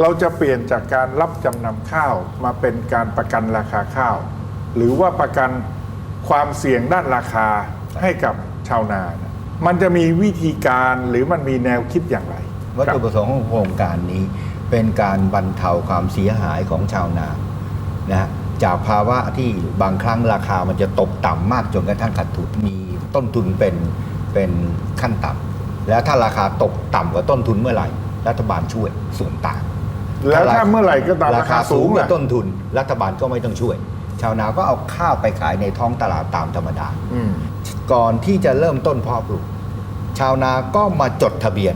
เราจะเปลี่ยนจากการรับจำนำข้าวมาเป็นการประกันราคาข้าว หรือว่าประกันความเสี่ยงด้านราคาให้กับชาวนานมันจะมีวิธีการหรือมันมีแนวคิดอย่างไร วัตถุประสงค์ของโครงการนี้ เป็นการบรรเทาความเสียหายของชาวนานะจากภาวะที่บางครั้งราคามันจะตกต่ำมากจนกระทั่งขาดทุนมีต้นทุนเป็นเป็นขั้นต่ำแล้วถ้าราคาตกต่ำกว่าต้นทุนเมื่อไหร่รัฐบาลช่วยส่วนต่าง แล้วถ้าเมื่อไหร่ก็ตามราราคาคาสูสูงงกว่าล่ะต้นทุน รัฐบาลก็ไม่ต้องช่วย ชาวนาก็เอาข้าวไปขายในท้องตลาดตามธรรมดาอืมก่อนที่จะเริ่มต้นเพาะปลูก ชาวนาก็มาจดทะเบียน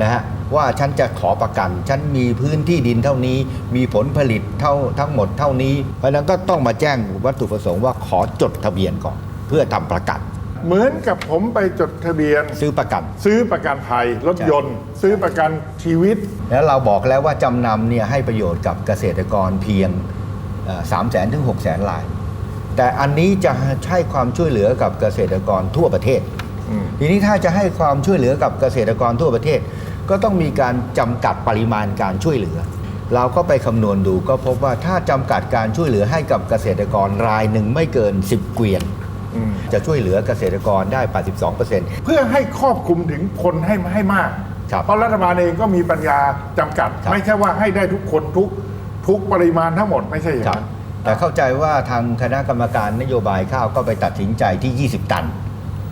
นะฮะว่าฉันจะขอประกัน ฉันมีพื้นที่ดินเท่านี้ มีผลผลิตเท่าทั้งหมดเท่านี้ เพราะฉะนั้นก็ต้องมาแจ้งวัตถุประสงค์ว่าขอจดทะเบียนก่อน เพื่อทำประกัน เหมือนกับผมไปจดทะเบียน ซื้อประกัน ซื้อประกันภัยรถยนต์ ซื้อประกันชีวิต แล้วเราบอกแล้วว่าจำนำเนี่ยให้ประโยชน์กับเกษตรกรเพียงสามแสนถึงหกแสนราย แต่อันนี้จะให้ความช่วยเหลือกับเกษตรกรทั่วประเทศอืมทีนี้ถ้าจะให้ความช่วยเหลือกับเกษตรกรทั่วประเทศ ก็ต้องมีการจำกัดปริมาณการช่วยเหลือ เราก็ไปคำนวณดูก็พบว่าถ้าจำกัดการช่วยเหลือให้กับเกษตรกรรายหนึ่งไม่เกิน 10 เกวียนอืม จะช่วยเหลือเกษตรกรได้ 82%เพื่อให้ครอบคลุมถึงคนให้ให้มาก ครับ เพราะรัฐบาลเองก็มีปัญญาจำกัด ครับ ไม่ใช่ว่าให้ได้ทุกคนทุกทุกปริมาณทั้งหมดไม่ใช่อย่างครับนั้น แต่เข้าใจว่าทางคณะกรรมการนโยบายข้าวก็ไปตัดสินใจที่ 20 ตัน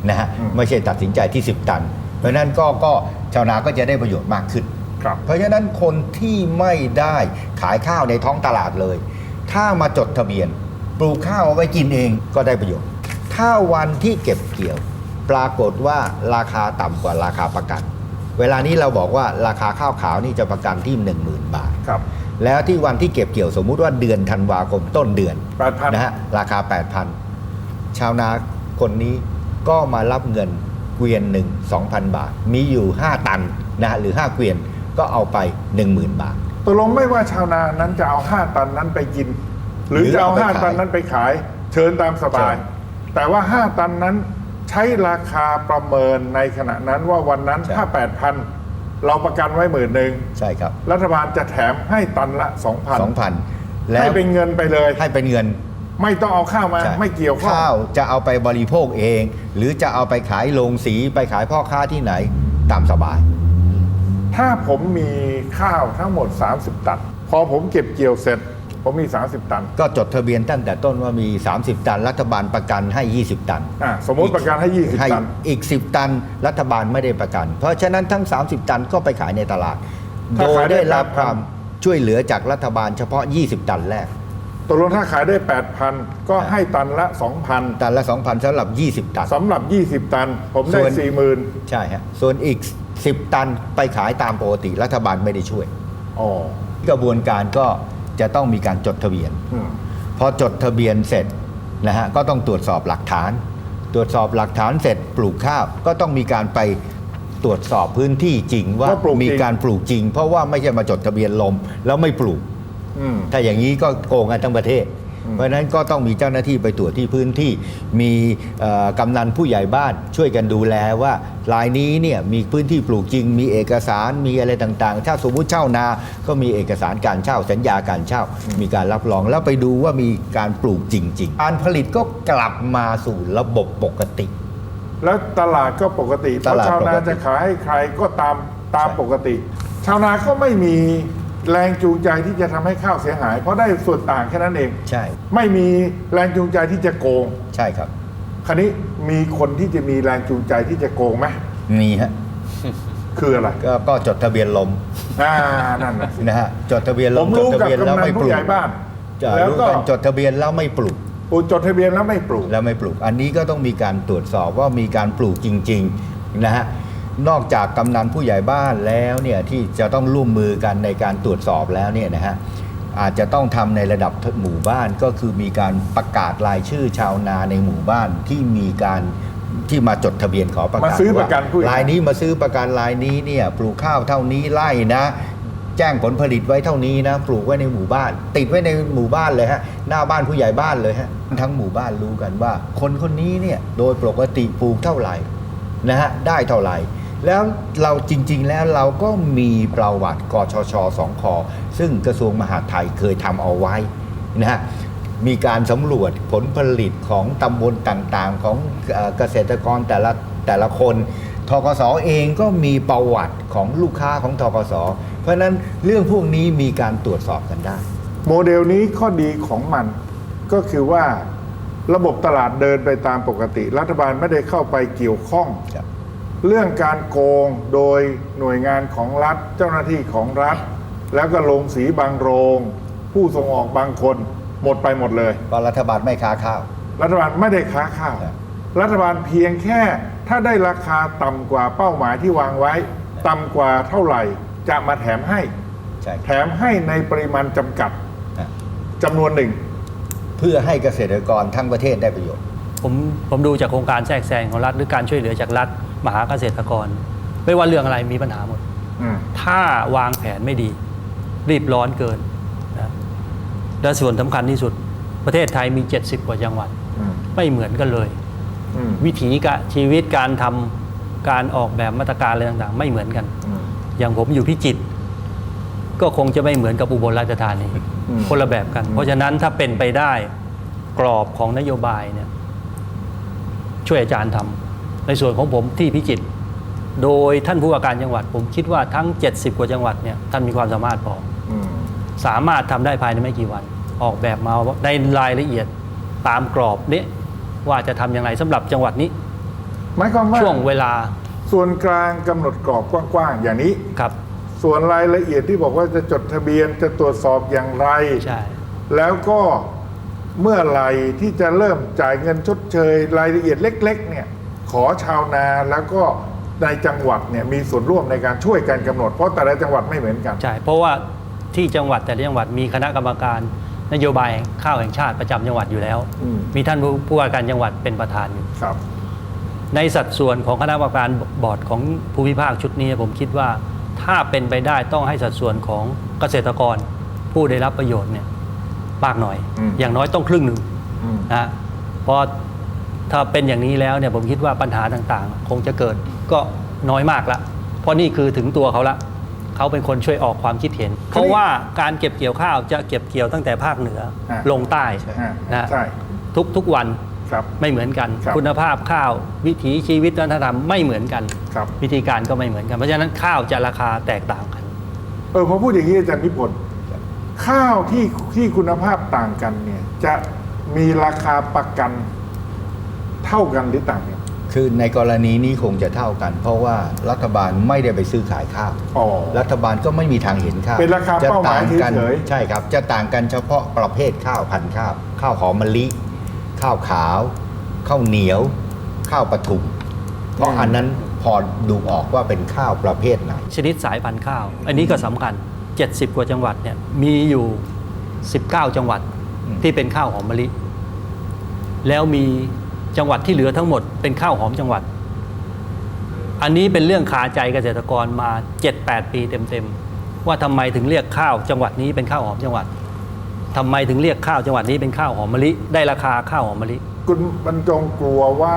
นะฮะอืม ไม่ใช่ตัดสินใจที่ 10 ตัน เพราะฉะนั้นก็ก็ชาวนาก็จะได้ประโยชน์มากขึ้น ครับ เพราะฉะนั้นคนที่ไม่ได้ขายข้าวในท้องตลาดเลย ถ้ามาจดทะเบียน ปลูกข้าวเอาไว้กินเองก็ได้ประโยชน์ ถ้าวันที่เก็บเกี่ยว ปรากฏว่าราคาต่ำกว่าราคาประกัน เวลานี้เราบอกว่าราคาข้าวขาวนี่จะประกันที่ 10,000 บาท ครับ แล้วที่วันที่เก็บเกี่ยวสมมุติว่าเดือนธันวาคมต้นเดือน8,000 นะฮะราคา 8,000 ชาวนาคนนี้ก็มารับเงินเกวียนหนึ่ง2,000 บาท มีอยู่ 5 ตันนะฮะหรือ 5 เกวียนก็เอาไป 10,000 บาท ตกลงไม่ว่าชาวนานั้นจะเอาห้าตันนั้นไปกิน หรือหรือจะเอาเอาไปห้าขายตันนั้นไปขาย เชิญตามสบาย เชิญ แต่ว่าห้าตันนั้นใช้ราคาประเมินในขณะนั้นว่าวันนั้นถ้าแปดพันเราประกันไว้หมื่นหนึ่งใช่ครับ รัฐบาลจะแถมให้ตันละสองพัน2,000 แล้วให้เป็นเงินไปเลย ให้เป็นเงิน ไม่ต้องเอาข้าวมาใช่ไม่เกี่ยวข้องข้าวจะเอาไปบริโภคเอง หรือจะเอาไปขายโรงสีไปขายพ่อค้าที่ไหนตามสบาย ถ้าผมมีข้าวทั้งหมด 30 ตันพอผมเก็บเกี่ยวเสร็จ ผมมี 30 ตันก็จดทะเบียนตั้งแต่ต้นว่ามี 30 ตัน รัฐบาลประกันให้ 20 ตัน อะสมมติประกันให้20 ตัน อีก 10 ตันรัฐบาลไม่ได้ประกัน เพราะฉะนั้นทั้ง 30 ตันก็ไปขายในตลาด ถ้าโดยขายได้ได้รับ8,000 ความช่วยเหลือจากรัฐบาลเฉพาะ 20 ตันแรก ตกลงถ้าขายได้ 8,000 ก็ให้ตันละ 2,000 ตันละ 2,000สำหรับ 20 ตัน สำหรับ 20 ตัน ผมได้ ส่วน 40,000ใช่ฮะส่วนอีก 10 ตันไปขายตามปกติรัฐบาลไม่ได้ช่วย อ๋อ กระบวนการก็ จะต้องมีการจดทะเบียนอืมพอจดทะเบียนเสร็จนะฮะก็ต้องตรวจสอบหลักฐาน ตรวจสอบหลักฐานเสร็จปลูกข้าวก็ต้องมีการไปตรวจสอบพื้นที่จริงว่าว่าปลูกจริง มีการปลูกจริง เพราะว่าไม่ใช่มาจดทะเบียนลมแล้วไม่ปลูกอืมถ้าอย่างนี้ก็โกงกันทั้งประเทศอืม เพราะฉะนั้นก็ต้องมีเจ้าหน้าที่ไปตรวจที่พื้นที่ มีเอ่อกำนันผู้ใหญ่บ้านช่วยกันดูแลว่ารายนี้เนี่ยมีพื้นที่ปลูกจริง มีเอกสารมีอะไรต่างๆ ถ้าสมมุติเช่านา ก็มีเอกสารการเช่าสัญญาการเช่า มีการรับรองแล้วไปดูว่ามีการปลูกจริง ๆ การผลิตก็กลับมาสู่ระบบปกติ แล้วตลาดก็ปกติเพตราะลาดชาวนาปกติจะขายให้ใครก็ตามตามใช่ปกติ ชาวนาก็ไม่มี แรงจูงใจที่จะทำให้ข้าวเสียหาย เพราะได้ส่วนต่างแค่นั้นเอง ใช่ไม่มีแรงจูงใจที่จะโกง ใช่ครับ คราวนี้มีคนที่จะมีแรงจูงใจที่จะโกงไหมมีฮะคืออะไรก็ก็จดทะเบียนลมอ่านั่นนะสิ นะฮะจดทะเบียนลผมมจดรู้ทะกับเบียนกำแล้วนันไม่ปผู้ลูใหกญ่บ้านจะแล้วรู้ก็กันจดทะเบียนแล้วไม่ปลูก อุจดทะเบียนแล้วไม่ปลูก แล้วไม่ปลูก อันนี้ก็ต้องมีการตรวจสอบว่ามีการปลูกจริง ๆ นะฮะ นอกจากกำนันผู้ใหญ่บ้านแล้วเนี่ยที่จะต้องร่วมมือกันในการตรวจสอบแล้วเนี่ยนะฮะอาจจะต้องทำในระดับหมู่บ้านก็คือมีการประกาศรายชื่อชาวนาในหมู่บ้านที่มีการที่มาจดทะเบียนขอประกาศมาซื้อประกันผู้ใหญ่ว่ารายนี้มาซื้อประกันรายนี้เนี่ยปลูกข้าวเท่านี้ไร่นะ แจ้งผลผลิตไว้เท่านี้นะ ปลูกไว้ในหมู่บ้าน ติดไว้ในหมู่บ้านเลยฮะหน้าบ้านผู้ใหญ่บ้านเลยฮะทั้งหมู่บ้านรู้กันว่า คนคนนี้เนี่ยโดยปกติปลูกเท่าไหร่นะฮะได้เท่าไหร่ แล้วเราจริง ๆ แล้วเราก็มีประวัติกชชสองคอซึ่งกระทรวงมหาดไทยเคยทำเอาไว้นะฮะมีการสำรวจผลผลิตของตำบลต่างๆ ของเอ่อเกษตรกรแต่ละแต่ละคนทกสเองก็มีประวัติของลูกค้าของทกสเพราะฉะนั้นเรื่องพวกนี้มีการตรวจสอบกันได้ โมเดลนี้ข้อดีของมันก็คือว่าระบบตลาดเดินไปตามปกติ รัฐบาลไม่ได้เข้าไปเกี่ยวข้องครับ เรื่องการโกงโดยหน่วยงานของรัฐ เจ้าหน้าที่ของรัฐ แล้วก็ลงสีบางโรง ผู้ส่งออกบางคนหมดไปหมดเลยเพราะรัฐบาลไม่ค้าข้าว รัฐบาลไม่ได้ค้าข้าวครับรัฐบาลเพียงแค่ถ้าได้ราคาต่ำกว่าเป้าหมายที่วางไว้ ต่ำกว่าเท่าไหร่จะมาแถมให้ ใช่ แถมให้ในปริมาณจำกัดนะ จำนวนหนึ่ง เพื่อให้เกษตรกรทั้งประเทศได้ประโยชน์ ผมผมดูจากโครงการแทรกแซงของรัฐหรือการช่วยเหลือจากรัฐ มหาเกษตรกร ไม่ว่าเรื่องอะไรมีปัญหาหมดอืมถ้าวางแผนไม่ดี รีบร้อนเกินนะและส่วนสำคัญที่สุด ประเทศไทยมี 70 กว่าจังหวัดอืมไม่เหมือนกันเลยอืมวิถีกะชีวิตการทำการออกแบบมาตรการอะไรต่างๆ ไม่เหมือนกันอืมอย่างผมอยู่พิจิตรก็คงจะไม่เหมือนกับอุบลราชธานีอืมคนละแบบกัน เพราะฉะนั้นถ้าเป็นไปได้กรอบของนโยบายเนี่ยช่วยอาจารย์ทำ ในส่วนของผมที่พิจิตรโดยท่านผู้ว่าการจังหวัด ผมคิดว่าทั้ง 70 กว่าจังหวัดเนี่ยท่านมีความสามารถพออืมสามารถทำได้ภายในไม่กี่วัน ออกแบบมาในรายละเอียดตามกรอบนี้ว่าจะทำอย่างไรสำหรับจังหวัดนี้หมายความว่าช่วงเวลา ส่วนกลางกำหนดกรอบกว้างๆอย่างนี้ครับ ส่วนรายละเอียดที่บอกว่าจะจดทะเบียนจะตรวจสอบอย่างไรใช่แล้วก็เมื่อไหร่ที่จะเริ่มจ่ายเงินชดเชย รายละเอียดเล็ก ๆ เนี่ย ขอชาวนาแล้วก็ในจังหวัดเนี่ยมีส่วนร่วมในการช่วยกันกำหนด เพราะแต่ละจังหวัดไม่เหมือนกันใช่เพราะว่าที่จังหวัดแต่ละจังหวัดมีคณะกรรมการนโยบายข้าวแห่งชาติประจำจังหวัดอยู่แล้ว อืมมีท่านผู้ผู้ว่าการจังหวัดเป็นประธานอยู่ครับ ในสัดส่วนของคณะกรรมการบอร์ดของภูมิภาคชุดนี้ผมคิดว่าถ้าเป็นไปได้ต้องให้สัดส่วนของเกษตรกรผู้ได้รับประโยชน์เนี่ยมากหน่อย อืม อย่างน้อยต้องครึ่งหนึ่ง อืม นะเพราะ ถ้าเป็นอย่างนี้แล้วเนี่ยผมคิดว่าปัญหาต่างๆ คงจะเกิดก็น้อยมากละ เพราะนี่คือถึงตัวเขาละเขาเป็นคนช่วยออกความคิดเห็น เพราะว่าการเก็บเกี่ยวข้าวจะเก็บเกี่ยวตั้งแต่ภาคเหนืออะลงใต้อ่านะใช่ทุกทุกวันครับไม่เหมือนกันครับคุณภาพข้าววิถีชีวิตวัฒนธรรมไม่เหมือนกันครับวิธีการก็ไม่เหมือนกัน เพราะฉะนั้นข้าวจะราคาแตกต่างกัน เออพอพูดอย่างนี้อาจารย์นิพนธ์ข้าวที่ที่คุณภาพต่างกันเนี่ยจะมีราคาประกันเท่ากันหรือต่างกันคือในกรณีนี้คงจะเท่ากัน เพราะว่ารัฐบาลไม่ได้ไปซื้อขายข้าวอ๋อรัฐบาลก็ไม่มีทางเห็นข้าวเป็นราคาจะเป้าหมายต่งกันเฉยๆใช่ครับ จะต่างกันเฉพาะประเภทข้าวพันธุ์ข้าว ข้าวหอมมะลิ ข้าวขาว ข้าวเหนียว ข้าวปทุมเพราะอันนั้นพอดูออกว่าเป็นข้าวประเภทไหนชนิดสายพันธุ์ข้าว อันนี้ก็สำคัญ 70 กว่าจังหวัดเนี่ยมีอยู่ 19 จังหวัดอืมที่เป็นข้าวหอมมะลิ แล้วมี จังหวัดที่เหลือทั้งหมดเป็นข้าวหอมจังหวัด อันนี้เป็นเรื่องคาใจเกษตรกรมา 7-8 ปีเต็มๆว่าทำไมถึงเรียกข้าวจังหวัดนี้เป็นข้าวหอมจังหวัดทำไมถึงเรียกข้าวจังหวัดนี้เป็นข้าวหอมมะลิได้ราคาข้าวหอมมะลิคุณบรรจงกลัวว่า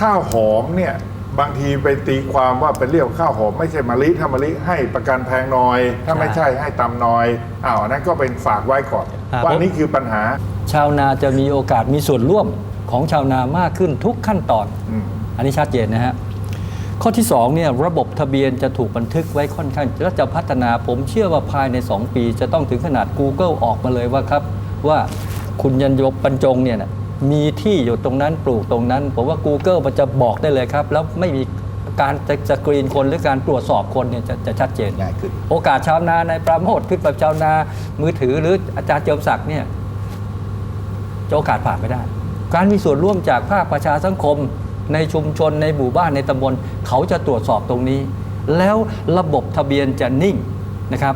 ข้าวหอมเนี่ยบางทีไปตีความว่าเป็นเรียกข้าวหอมไม่ใช่มะลิถ้ามะลิให้ประกันแพงหน่อย ถ้าไม่ใช่ให้ต่ำหน่อยอ้าวอันนั้นก็เป็นฝากไว้ก่อนอ่าว่าผมนี่คือปัญหา ชาวนาจะมีโอกาสมีส่วนร่วม ของชาวนามากขึ้นทุกขั้นตอนอืมอันนี้ชัดเจนนะฮะข้อที่2เนี่ยระบบทะเบียนจะถูกบันทึกไว้ค่อนข้างและจะพัฒนาผมเชื่อว่าภายใน 2 ปี จะต้องถึงขนาด Google ออกมาเลยว่าครับ ว่าคุณยันยบบรรจงเนี่ยนะมีที่อยู่ตรงนั้นปลูกตรงนั้น ผมว่า Google มันจะบอกได้เลยครับ แล้วไม่มีการจะสกรีนคนหรือการตรวจสอบคนเนี่ยจะจะชัดเจนง่ายขึ้นโอกาสชาวนาในปราโมทขึ้นแบบชาวนามือถือหรืออาจารย์เจิมศักดิ์เนี่ยจะโอกาสผ่านไม่ได้ การมีส่วนร่วมจากภาคประชาสังคม ในชุมชนในหมู่บ้านในตำบลเขาจะตรวจสอบตรงนี้ แล้วระบบทะเบียนจะนิ่งนะครับ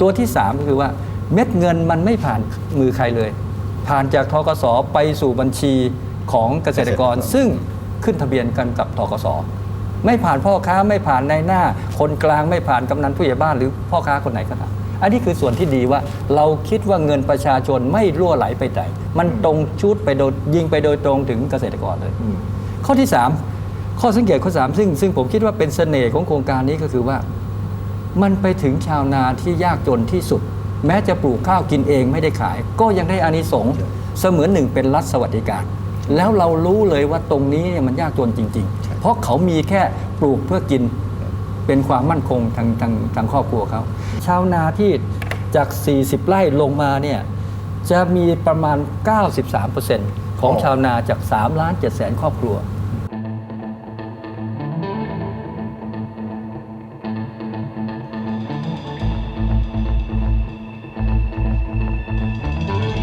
ตัวที่ 3 ก็คือว่าเม็ดเงินมันไม่ผ่านมือใครเลย ผ่านจากทกสไปสู่บัญชีของเกษตรกรเกษตรกรซึ่งขึ้นทะเบียนกันกับทกสไม่ผ่านพ่อค้าไม่ผ่านในหน้า คนกลางไม่ผ่านกำนันผู้ใหญ่บ้านหรือพ่อค้าคนไหนก็ตาม อันนี้คือส่วนที่ดีว่าเราคิดว่าเงินประชาชนไม่รั่วไหลไปไหนมันตรงชุดไปโดยยิงไปโดยตรงถึงเกษตรกรเลยอืมข้อที่ข้อสังเกตข้อสามซึ่ง ซึ่งผมคิดว่าเป็นเสน่ห์ของโครงการนี้ก็คือว่า มันไปถึงชาวนาที่ยากจนที่สุด แม้จะปลูกข้าวกินเองไม่ได้ขาย ก็ยังได้อานิสงส์เสมือนหนึ่งเป็นรัฐสวัสดิการ แล้วเรารู้เลยว่าตรงนี้เนี่ยมันยากจนจริง ๆ เพราะเขามีแค่ปลูกเพื่อกิน เป็นความมั่นคงทางทางทางครอบครัวเขาชาวนาที่จาก 40 ไร่ลงมาเนี่ยจะมีประมาณ 93%ของอ๋อชาวนาจาก3ล้าน7แสนครอบครัว